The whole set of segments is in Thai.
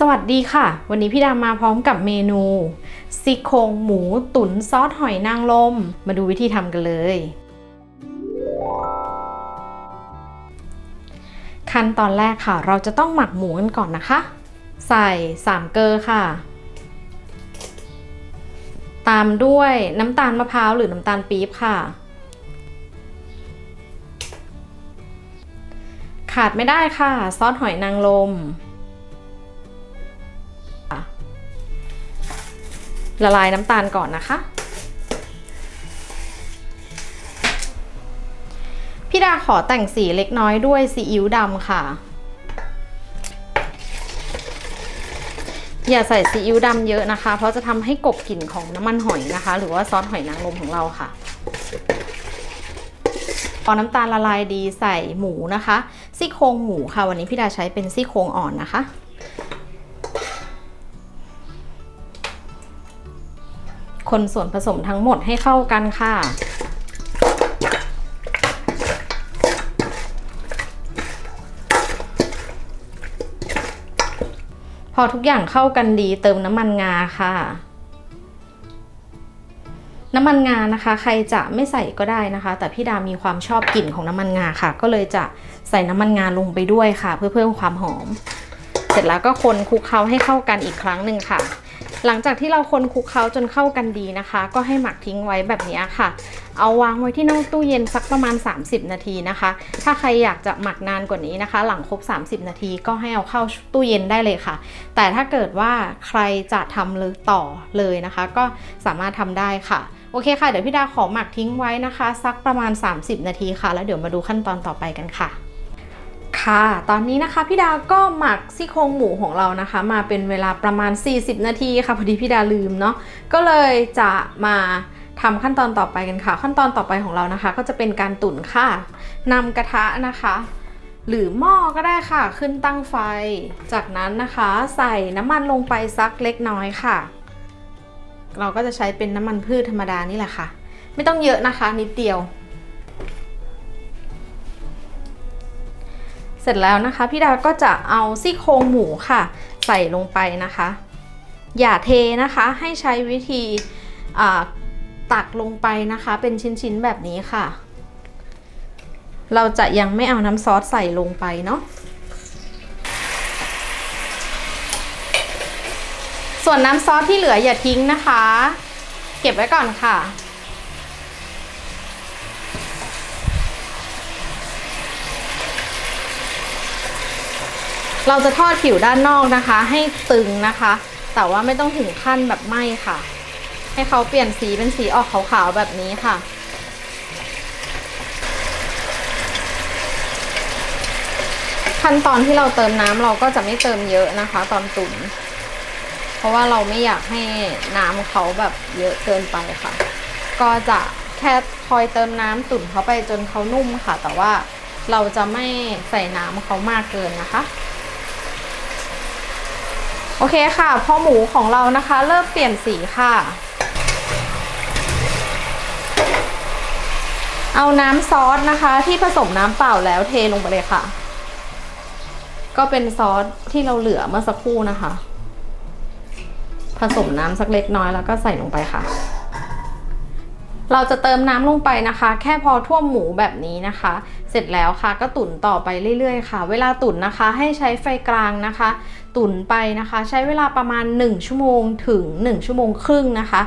สวัสดีค่ะ วันนี้พี่ดามาพร้อมกับเมนูซี่โครงหมูตุ๋นซอสหอยนางรมมาดูวิธีทำกันเลย ขั้นตอนแรกค่ะ เราจะต้องหมักหมูกันก่อนนะคะ ใส่สามเกลือค่ะ ตามด้วยน้ำตาลมะพร้าวหรือน้ำตาลปี๊บค่ะ ขาดไม่ได้ค่ะ ซอสหอยนางรม ละลายน้ำตาลก่อนนะคะ พี่ดาขอแต่งสีเล็กน้อยด้วยซีอิ๊วดำค่ะ อย่าใส่ซีอิ๊วดำเยอะนะคะ เพราะจะทำให้กบกลิ่นของน้ำมันหอยนะคะ หรือว่าซอสหอยนางรมของเราค่ะพอน้ำตาลละลายดีใส่หมูนะคะซี่โครงหมูค่ะ วันนี้พี่ดาใช้เป็นซี่โครงอ่อนนะคะ คนส่วนผสมทั้งหมดให้เข้ากันค่ะ พอทุกอย่างเข้ากันดีเติมน้ำมันงาค่ะ น้ำมันงานะคะ ใครจะไม่ใส่ก็ได้นะคะ แต่พี่ดามีความชอบกลิ่นของน้ำมันงาค่ะ ก็เลยจะใส่น้ำมันงาลงไปด้วยค่ะ เพื่อเพิ่มความหอม เสร็จแล้วก็คนคลุกเคล้าให้เข้ากันอีกครั้งหนึ่งค่ะ หลังจากที่เราคนคลุกเคล้าจนเข้ากันดีนะคะ ก็ให้หมักทิ้งไว้แบบนี้ค่ะ เอาวางไว้ที่นอกตู้เย็นสักประมาณ 30 นาทีนะคะ ถ้าใครอยากจะหมักนานกว่านี้นะคะ หลังครบ 30 นาทีก็ให้เอาเข้าตู้เย็นได้เลยค่ะ แต่ถ้าเกิดว่าใครจะทำเลยต่อเลยนะคะ ก็สามารถทำได้ค่ะโอเคค่ะเดี๋ยวพี่ดาขอหมักทิ้งไว้นะคะ สักประมาณ 30 นาทีค่ะ แล้วเดี๋ยวมาดูขั้นตอนต่อไปกันค่ะ ค่ะ ตอนนี้นะคะพี่ดาก็หมักซี่โครงหมูของเรานะคะ มาเป็นเวลาประมาณ 40 นาทีค่ะพอดีพี่ดาลืมเนาะก็เลยจะมาทำขั้นตอนต่อไปกันค่ะ ขั้นตอนต่อไปของเรานะคะ ก็จะเป็นการตุ๋นค่ะนำกระทะนะคะ หรือหม้อก็ได้ค่ะ ขึ้นตั้งไฟ จากนั้นนะคะ ใส่น้ำมันลงไปสักเล็กน้อยค่ะ เราก็จะใช้เป็นน้ำมันพืชธรรมดานี่แหละค่ะ ไม่ต้องเยอะนะคะ นิดเดียว เสร็จแล้วนะคะพี่ดาก็จะเอาซี่โครงหมูค่ะ ใส่ลงไปนะคะ อย่าเทนะคะให้ใช้วิธีตักลงไปนะคะ เป็นชิ้นๆแบบนี้ค่ะ เราจะยังไม่เอาน้ำซอสใส่ลงไปเนาะส่วนน้ำซอสที่เหลืออย่าทิ้งนะคะ เก็บไว้ก่อนค่ะ เราจะทอดผิวด้านนอกนะคะ ให้ตึงนะคะ แต่ว่าไม่ต้องถึงขั้นแบบไหม้ค่ะ ให้เขาเปลี่ยนสีเป็นสีออกขาวๆแบบนี้ค่ะขั้นตอนที่เราเติมน้ำเราก็จะไม่เติมเยอะนะคะ ตอนตุ๋นเพราะว่าเราไม่อยากให้น้ำเขาแบบเยอะเกินไปค่ะ ก็จะแค่คอยเติมน้ำตุ๋นเขาไปจนเขานุ่มค่ะ แต่ว่าเราจะไม่ใส่น้ำเขามากเกินนะคะ โอเคค่ะ พอหมูของเรานะคะ เริ่มเปลี่ยนสีค่ะ เอาน้ำซอสนะคะ ที่ผสมน้ำเปล่าแล้วเทลงไปเลยค่ะ ก็เป็นซอสที่เราเหลือเมื่อสักครู่นะคะ ผสมน้ำสักเล็กน้อยแล้วก็ใส่ลงไปค่ะ เราจะเติมน้ำลงไปนะคะ แค่พอท่วมหมูแบบนี้นะคะ ร็จแล้วค่ะก็ตุ๋นต่อไปเรื่อยๆค่ะ เวลาตุ๋นนะคะให้ใช้ไฟกลางนะคะ ตุ๋นไปนะคะ ใช้เวลาประมาณ 1 ชั่วโมงถึง 1 ชั่วโมงครึ่งนะคะ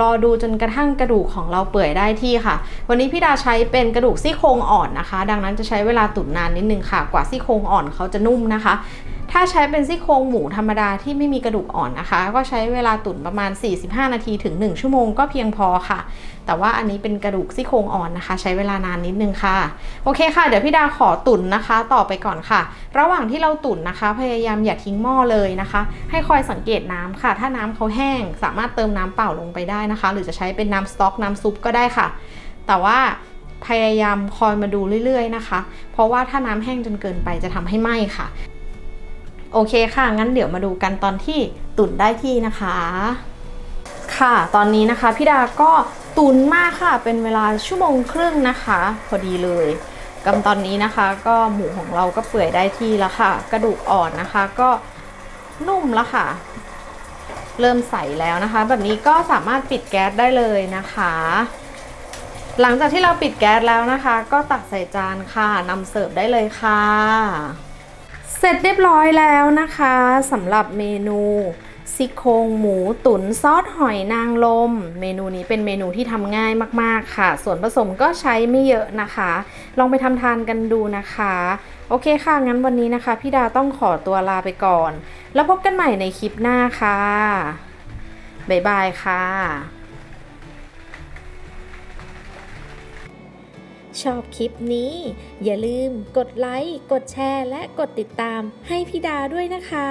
รอดูจนกระทั่งกระดูกของเราเปื่อยได้ที่ค่ะ วันนี้พี่ดาใช้เป็นกระดูกซี่โครงอ่อนนะคะ ดังนั้นจะใช้เวลาตุ๋นนานนิดนึงค่ะ กว่าซี่โครงอ่อนเขาจะนุ่มนะคะ ถ้าใช้เป็นซี่โครงหมูธรรมดาที่ไม่มีกระดูกอ่อนนะคะ ก็ใช้เวลาตุ๋นประมาณ 45 นาทีถึง 1 ชั่วโมงก็เพียงพอค่ะ แต่ว่าอันนี้เป็นกระดูกซี่โครงอ่อนนะคะ ใช้เวลานานนิดนึงค่ะ โอเคค่ะ เดี๋ยวพี่ดาขอตุ๋นนะคะ ต่อไปก่อนค่ะ ระหว่างที่เราตุ๋นนะคะ พยายามอย่าทิ้งหม้อเลยนะคะ ให้คอยสังเกตน้ำค่ะ ถ้าน้ำเขาแห้ง สามารถเติมน้ำเปล่าลงไปได้นะคะ หรือจะใช้เป็นน้ำสต๊อกน้ำซุปก็ได้ค่ะ แต่ว่าพยายามคอยมาดูเรื่อยๆนะคะ เพราะว่าถ้าน้ำแห้งจนเกินไปจะทำให้ไหม้ค่ะ โอเคค่ะ งั้นเดี๋ยวมาดูกันตอนที่ตุ๋นได้ที่นะคะ ค่ะ ตอนนี้นะคะพี่ดาก็ตุนมากค่ะ เป็นเวลาชั่วโมงครึ่งนะคะ พอดีเลยกำตอนนี้นะคะ ก็หมูของเราก็เปื่อยได้ที่แล้วค่ะ กระดูกอ่อนนะคะก็นุ่มแล้วค่ะ เริ่มใสแล้วนะคะ แบบนี้ก็สามารถปิดแก๊สได้เลยนะคะ หลังจากที่เราปิดแก๊สแล้วนะคะ ก็ตักใส่จานค่ะนำเสิร์ฟได้เลยค่ะ เสร็จเรียบร้อยแล้วนะคะสำหรับเมนูซี่โครงหมูตุ๋นซอสหอยนางรมเมนูนี้เป็นเมนูที่ทำง่ายมากๆค่ะ ส่วนผสมก็ใช้ไม่เยอะนะคะ ลองไปทำทานกันดูนะคะ โอเคค่ะ งั้นวันนี้นะคะ พี่ดาต้องขอตัวลาไปก่อน แล้วพบกันใหม่ในคลิปหน้าค่ะ บ๊ายบายค่ะ ชอบคลิปนี้ อย่าลืมกดไลค์ กดแชร์ และกดติดตามให้พี่ดาด้วยนะคะ